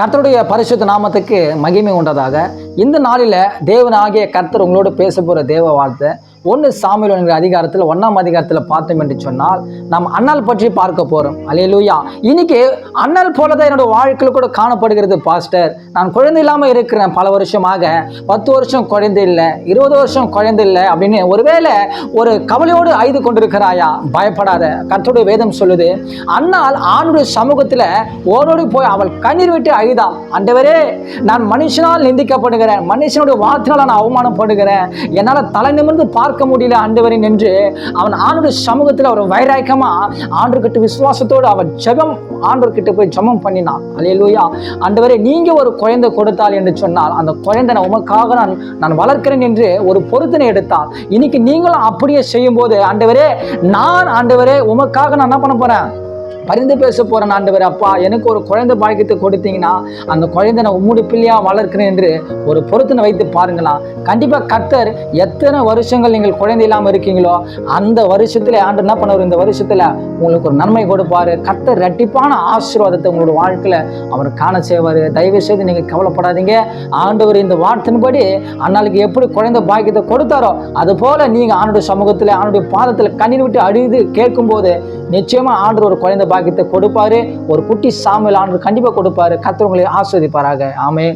கர்த்தருடைய பரிசுத்த நாமத்துக்கு மகிமை உண்டதாக. இந்த நாளில் தேவனாகிய கர்த்தர் உங்களோடு பேச போகிற தேவ வார்த்தை ஒன்று சாமியில் என்கிற அதிகாரத்தில் ஒன்றாம் அதிகாரத்தில் பார்த்தோம் என்று சொன்னால் நாம் அண்ணால் பற்றி பார்க்க போகிறோம் அலையலூயா இன்னைக்கு அண்ணல் போல தான் என்னோட வாழ்க்கையில் கூட காணப்படுகிறது பாஸ்டர். நான் குழந்தை இல்லாமல் இருக்கிறேன் பல வருஷமாக. பத்து வருஷம் குழந்தை இல்லை இருபது வருஷம் குழந்தை இல்லை அப்படின்னு ஒருவேளை ஒரு கவலையோடு அழுது கொண்டிருக்கிறாயா? பயப்படாத. கர்த்தருடைய வேதம் சொல்லுது அண்ணால் ஆணுடைய சமூகத்தில் ஓடோடி போய் அவள் கண்ணீர் விட்டு அழுதாள். அண்டவரே நான் மனுஷனால் நிந்திக்கப்படுகிறேன் மனுஷனுடைய வார்த்தையால் நான் அவமானப்படுகிறேன். என்னால் தலை நிமிர்ந்து பார்க்க முடியல ஆண்டவரின் என்று அவன் ஆண்டுடைய சமூகத்தில் அவர் வைராக்கியமா ஆண்டுகிட்ட விசுவாசத்தோடு அவன் ஜெபம் ஆண்டவர்கிட்ட போய் ஜெபம் பண்ணினான். அலையலூயா ஆண்டவரே நீங்க ஒரு குழந்தை கொடுத்தால் என்று சொன்னால் அந்த குழந்தை நான் உமக்காக நான் நான் வளர்க்கிறேன் என்று ஒரு பொருத்தனை எடுத்தால் இன்னைக்கு நீங்களும் அப்படியே செய்யும் போது ஆண்டவரே நான் ஆண்டவரே உமக்காக நான் என்ன பண்ண போறேன்? பரிந்து பேச போகிறேன் ஆண்டவர். அப்பா எனக்கு ஒரு குழந்தை பாக்கியத்தை கொடுத்தீங்கன்னா அந்த குழந்தை நான் உம்முடைய பிள்ளையாக வளர்க்கிறேன் என்று ஒரு பொருத்தனை வைத்து பாருங்களாம் கண்டிப்பாக கர்த்தர் எத்தனை வருஷங்கள் நீங்கள் குழந்தை இல்லாமல் இருக்கீங்களோ அந்த வருஷத்தில் ஆண்டு என்ன பண்ணுவார் இந்த வருஷத்தில் உங்களுக்கு ஒரு நன்மை கொடுப்பாரு. கர்த்தர் ரெட்டிப்பான ஆசீர்வாதத்தை உங்களோட வாழ்க்கையில் அவர் காண செய்வார். தயவு செய்து நீங்கள் கவலைப்படாதீங்க. ஆண்டவர் இந்த வார்த்தையின்படி அன்னாளுக்கு எப்படி குழந்தை பாக்கியத்தை கொடுத்தாரோ அது போல் நீங்கள் ஆண்டுடைய சமூகத்தில் ஆண்டுடைய பாதத்தில் கண்ணீர் விட்டு அழுது கேட்கும்போது நிச்சயமாக ஆண்டு ஒரு குழந்தை பாக்கியத்தை கொடுப்பாரு. ஒரு குட்டி சாமியில் ஆண்டு கண்டிப்பாக கொடுப்பாரு. கத்துறவங்களை ஆஸ்வதிப்பாராக ஆமே